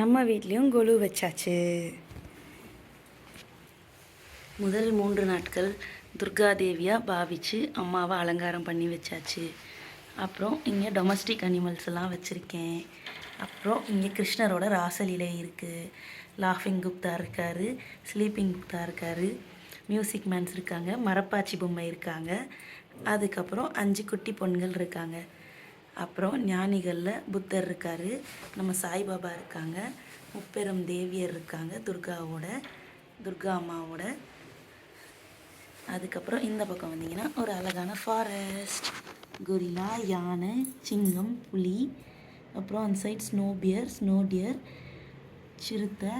நம்ம வீட்லேயும் கொலு வச்சாச்சு. முதல் மூன்று நாட்கள் துர்காதேவியாக பாவிச்சு அம்மாவை அலங்காரம் பண்ணி வச்சாச்சு. அப்புறம் இங்கே டொமஸ்டிக் அனிமல்ஸ் எல்லாம் வச்சுருக்கேன். அப்புறம் இங்கே கிருஷ்ணரோட ராசலீலை இருக்குது லாஃபிங் குப்தா இருக்கார் ஸ்லீப்பிங் குப்தா இருக்கார் மியூசிக் மேன்ஸ் இருக்காங்க மரப்பாச்சி பொம்மை இருக்காங்க. அதுக்கப்புறம் அஞ்சு குட்டி பொண்கள் இருக்காங்க. அப்புறம் ஞானிகளில் புத்தர் இருக்கார் நம்ம சாய்பாபா இருக்காங்க முப்பெரும் தேவியர் இருக்காங்க துர்காவோட துர்கா அம்மாவோட. அதுக்கப்புறம் இந்த பக்கம் வந்தீங்கன்னா ஒரு அழகான ஃபாரஸ்ட் கொரிலா யானை சிங்கம் புலி அப்புறம் அந்த side snow bear snow deer சிறுத்தை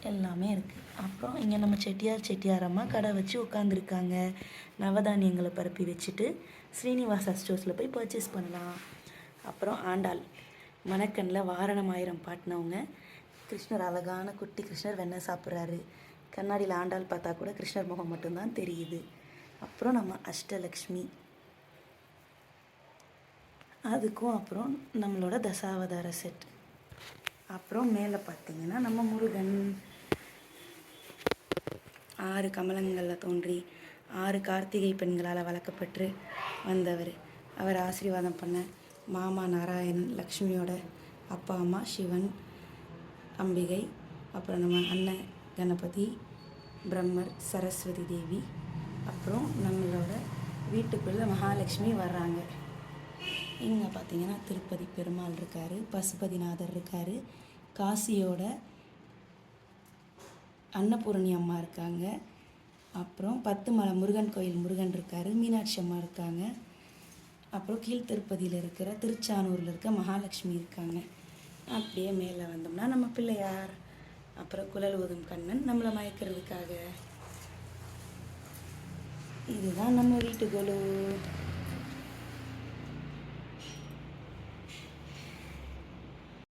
எல்லாமே இருக்குது அப்புறம் இங்கே நம்ம செட்டியார் செட்டியாரம்மா கடை வச்சு உட்காந்துருக்காங்க நவதானியங்களை பரப்பி வச்சுட்டு ஸ்ரீனிவாசா ஸ்டோர்ஸில் போய் பர்ச்சேஸ் பண்ணலாம். அப்புறம் ஆண்டாள். மணக்கண்ணில் வாரணம் ஆயிரம் பாட்டினவங்க. கிருஷ்ணர் அழகான குட்டி கிருஷ்ணர் வெண்ணெய் சாப்பிட்றாரு. கண்ணாடியில் ஆண்டாள் பார்த்தா கூட கிருஷ்ணர் முகம் மட்டும்தான் தெரியுது. அப்புறம் நம்ம அஷ்டலக்ஷ்மி. அதுக்கும் அப்புறம் நம்மளோட தசாவதார செட் அப்புறம் மேலே பார்த்தீங்கன்னா நம்ம முருகன். ஆறு கமலங்களில் தோன்றி ஆறு கார்த்திகை பெண்களால் வளர்க்கப்பட்டு வந்தவர். அவர் ஆசீர்வாதம் பண்ண மாமா நாராயணன் லக்ஷ்மியோட அப்பா அம்மா சிவன் அம்பிகை அப்புறம் நம்ம அண்ணன் கணபதி பிரம்மர் சரஸ்வதி தேவி அப்புறம் நம்மளோட வீட்டுக்குள்ளே மகாலட்சுமி வர்றாங்க. இங்கே பார்த்தீங்கன்னா திருப்பதி பெருமாள் இருக்கார் பசுபதிநாதர் இருக்கார் காசியோட அன்னபூரணி அம்மா இருக்காங்க. அப்புறம் பத்து மலை முருகன் கோயில் முருகன் இருக்கார் மீனாட்சி அம்மா இருக்காங்க. அப்புறம் கீழ்த்திருப்பதியில் இருக்கிற திருச்சானூரில் இருக்க மகாலட்சுமி இருக்காங்க. அப்படியே மேலே வந்தோம்னா நம்ம பிள்ளையார் அப்புறம் குழல் ஓதும் கண்ணன் நம்மளை மயக்கிறதுக்காக. இதுதான் நம்ம வீட்டு